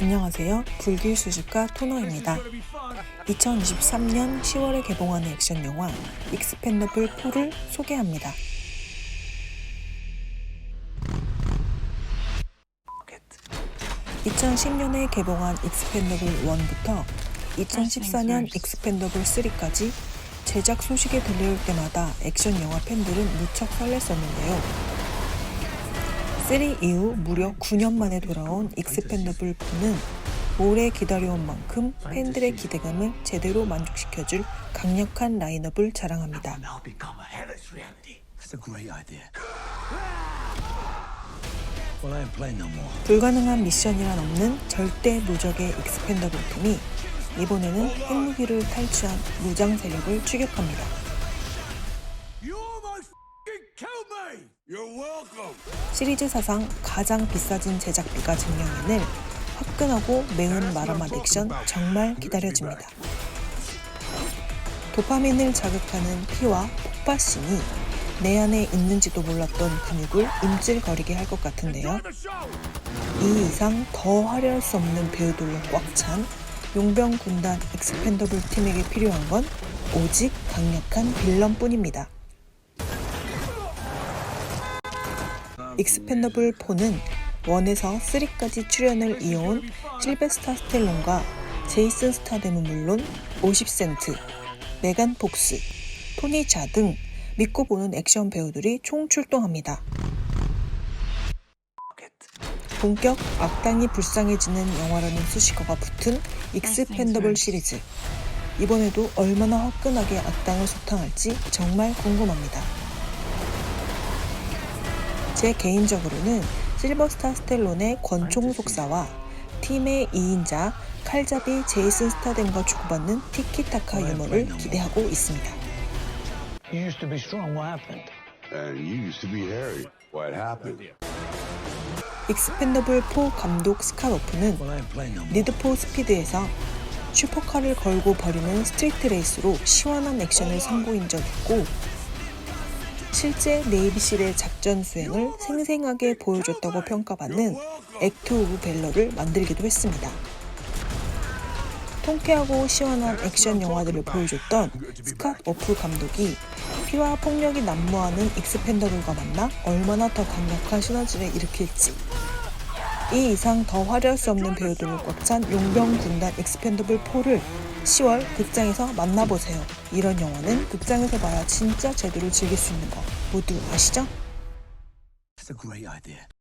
안녕하세요. 불길 수집가 토너입니다. 2023년 10월에 개봉하는 액션 영화 익스펜더블 4를 소개합니다. 2010년에 개봉한 익스펜더블 1부터 2014년 익스펜더블 3까지 제작 소식이 들려올 때마다 액션 영화 팬들은 무척 설렜었는데요. 3 이후 무려 9년 만에 돌아온 익스펜더블 4는 오래 기다려온 만큼 팬들의 기대감을 제대로 만족시켜줄 강력한 라인업을 자랑합니다. 불가능한 미션이란 없는 절대 무적의 익스펜더블 팀이 이번에는 핵무기를 탈취한 무장 세력을 추격합니다. 시리즈 사상 가장 비싸진 제작비가 증명해낼 화끈하고 매운 마라맛 액션 정말 기다려집니다. 도파민을 자극하는 피와 폭발신이 내 안에 있는지도 몰랐던 근육을 움찔거리게 할 것 같은데요. 이 이상 더 화려할 수 없는 배우들로 꽉 찬 용병 군단 익스펜더블 팀에게 필요한 건 오직 강력한 빌런뿐입니다. 익스펜더블 4는 1에서 3까지 출연을 이어온 실베스타 스텔론과 제이슨 스타뎀은 물론 50센트, 메간 폭스, 토니 자 등 믿고 보는 액션 배우들이 총 출동합니다. 본격 악당이 불쌍해지는 영화라는 수식어가 붙은 익스펜더블 시리즈. 이번에도 얼마나 화끈하게 악당을 소탕할지 정말 궁금합니다. 제 개인적으로는 실버스타 스텔론의 권총 속사와 팀의 2인자 칼잡이 제이슨 스타뎀과 주고받는 티키타카 유머를 기대하고 있습니다. 익스펜더블 4 감독 no more. 니드 포 스피드에서 슈퍼카를 걸고 버리는 스트리트 레이스로 시원한 액션을 선보인 적 있고 실제 네이비실의 작전 수행을 생생하게 보여줬다고 평가받는 액트 오브 벨러를 만들기도 했습니다. 통쾌하고 시원한 액션 영화들을 보여줬던 스캇 오프 감독이 피와 폭력이 난무하는 익스펜더블과 만나 얼마나 더 강력한 시너지를 일으킬지 이 이상 더 화려할 수 없는 배우들로 꽉찬 용병 군단 익스펜더블 4를 10월 극장에서 만나보세요. 이런 영화는 극장에서 봐야 진짜 제대로 즐길 수 있는 거 모두 아시죠? That's a great idea.